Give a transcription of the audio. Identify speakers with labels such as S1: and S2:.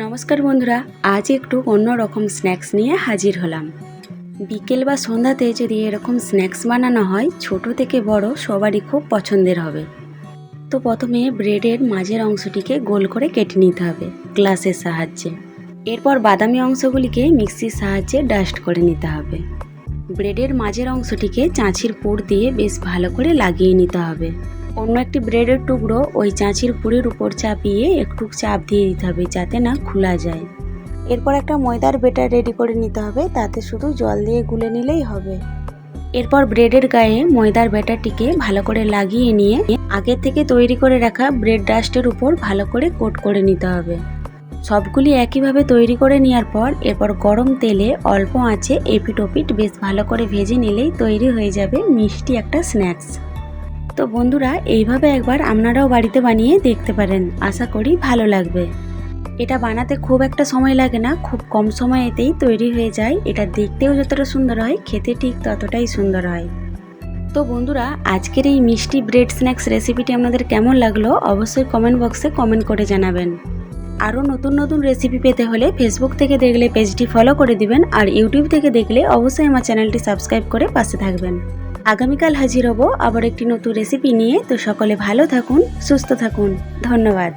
S1: নমস্কার বন্ধুরা, আজ একটু অন্যরকম স্ন্যাক্স নিয়ে হাজির হলাম। বিকেল বা সন্ধ্যাতে যদি এরকম স্ন্যাক্স বানানো হয়, ছোট থেকে বড় সবারই খুব পছন্দের হবে। তো প্রথমে ব্রেডের মাঝের অংশটিকে গোল করে কেটে নিতে হবে গ্লাসের সাহায্যে। এরপর বাদামি অংশগুলিকে মিক্সির সাহায্যে ডাস্ট করে নিতে হবে। ব্রেডের মাঝের অংশটিকে চাঁচির পুর দিয়ে বেশ ভালো করে লাগিয়ে নিতে হবে। অন্য একটি ব্রেডের টুকরো ওই চাঁচির পুরের উপর চাপিয়ে একটু চাপ দিয়ে দিতে হবে যাতে না খোলা যায়। এরপর একটা ময়দার বেটার রেডি করে নিতে হবে তাতে শুধু জল দিয়ে গুলে নিলেই হবে। এরপর ব্রেডের গায়ে ময়দার ব্যাটারটিকে ভালো করে লাগিয়ে নিয়ে আগে থেকে তৈরি করে রাখা ব্রেড ডাস্টের উপর ভালো করে কোট করে নিতে হবে। সবগুলি একইভাবে তৈরি করে নেওয়ার পর এরপর গরম তেলে অল্প আঁচে এপিট ওপিট বেশ ভালো করে ভেজে নিলেই তৈরি হয়ে যাবে মিষ্টি একটা স্ন্যাক্স। তো বন্ধুরা, এইভাবে একবার আপনারাও বাড়িতে বানিয়ে দেখতে পারেন। আশা করি ভালো লাগবে। এটা বানাতে খুব একটা সময় লাগে না, খুব কম সময়েতেই তৈরি হয়ে যায়। এটা দেখতেও যতটা সুন্দর হয়, খেতে ঠিক ততটাই সুন্দর হয়। তো বন্ধুরা, আজকের এই মিষ্টি ব্রেড স্ন্যাক্স রেসিপিটি আপনাদের কেমন লাগল অবশ্যই কমেন্ট বক্সে কমেন্ট করে জানাবেন। আরও নতুন নতুন রেসিপি পেতে হলে ফেসবুক থেকে দেখলে পেজটি ফলো করে দিবেন আর ইউটিউব থেকে দেখলে অবশ্যই আমার চ্যানেলটি সাবস্ক্রাইব করে পাশে থাকবেন। আগামীকাল হাজির হব আবার একটি নতুন রেসিপি নিয়ে। তো সকলে ভালো থাকুন, সুস্থ থাকুন। ধন্যবাদ।